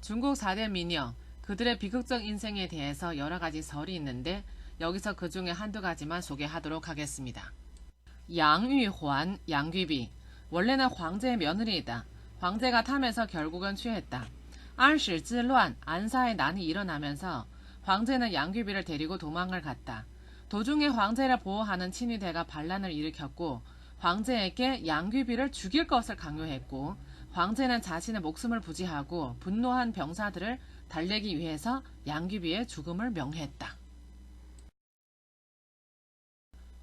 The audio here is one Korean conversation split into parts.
중국 4대 민영, 그들의 비극적 인생에 대해서 여러 가지 설이 있는데 여기서 그 중에 한두 가지만 소개하도록 하겠습니다. 양유환, 양귀비. 원래는 황제의 며느리이다. 황제가 탐해서 결국은 취했다. 안실즈乱, 안사의 난이 일어나면서 황제는 양귀비를 데리고 도망을 갔다. 도중에 황제를 보호하는 친위대가 반란을 일으켰고 황제에게 양귀비를 죽일 것을 강요했고 황제는 자신의 목숨을 부지하고 분노한 병사들을 달래기 위해서 양귀비의 죽음을 명했다.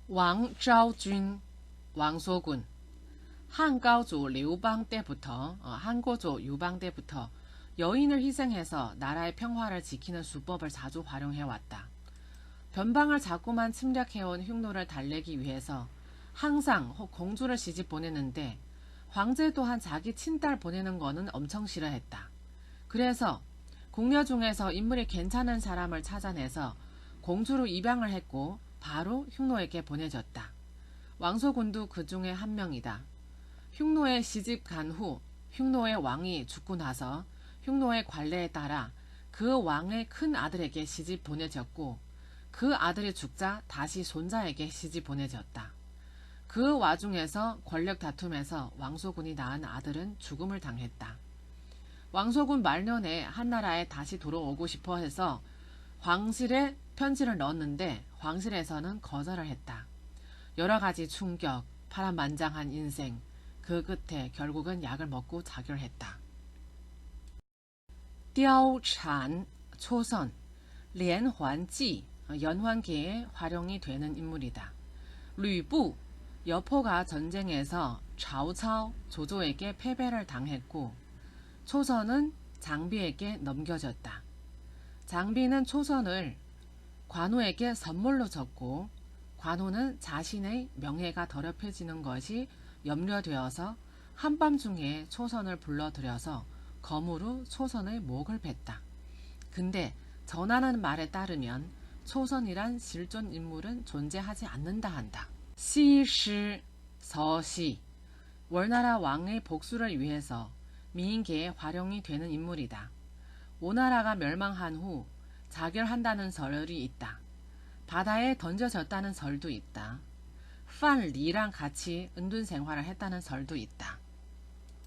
왕자오준, 왕소군. 한가오조 류방 때부터 어, 한고조 유방 때부터 여인을 희생해서 나라의 평화를 지키는 수법을 자주 활용해 왔다. 변방을 자꾸만 침략해온 흉노를 달래기 위해서 항상 혹 공주를 시집 보내는데 황제 또한 자기 친딸 보내는 거는 엄청 싫어했다. 그래서 궁녀 중에서 인물이 괜찮은 사람을 찾아내서 공주로 입양을 했고 바로 흉노에게 보내줬다. 왕소군도 그 중에 한 명이다. 흉노의 시집 간 후 흉노의 왕이 죽고 나서 흉노의 관례에 따라 그 왕의 큰 아들에게 시집 보내졌고 그 아들이 죽자 다시 손자에게 시집 보내졌다. 그 와중에서 권력 다툼에서 왕소군이 낳은 아들은 죽음을 당했다. 왕소군 말년에 한나라에 다시 돌아오고 싶어 해서 황실에 편지를 넣었는데 황실에서는 거절을 했다. 여러 가지 충격, 파란만장한 인생, 그 끝에 결국은 약을 먹고 자결했다. 띠아오찬, 초선, 련환지, 연환계에 활용이 되는 인물이다. 류부, 여포가 전쟁에서 좌우차오 조조에게 패배를 당했고 초선은 장비에게 넘겨졌다. 장비는 초선을 관우에게 선물로 줬고 관우는 자신의 명예가 더럽혀지는 것이 염려되어서 한밤중에 초선을 불러들여서 검으로 초선의 목을 뱉다. 근데 전하는 말에 따르면 초선이란 실존 인물은 존재하지 않는다 한다. 시시 서시 월나라 왕의 복수를 위해서 미인계에 활용이 되는 인물이다. 오나라가 멸망한 후 자결한다는 설이 있다. 바다에 던져졌다는 설도 있다. 판리랑 같이 은둔 생활을 했다는 설도 있다.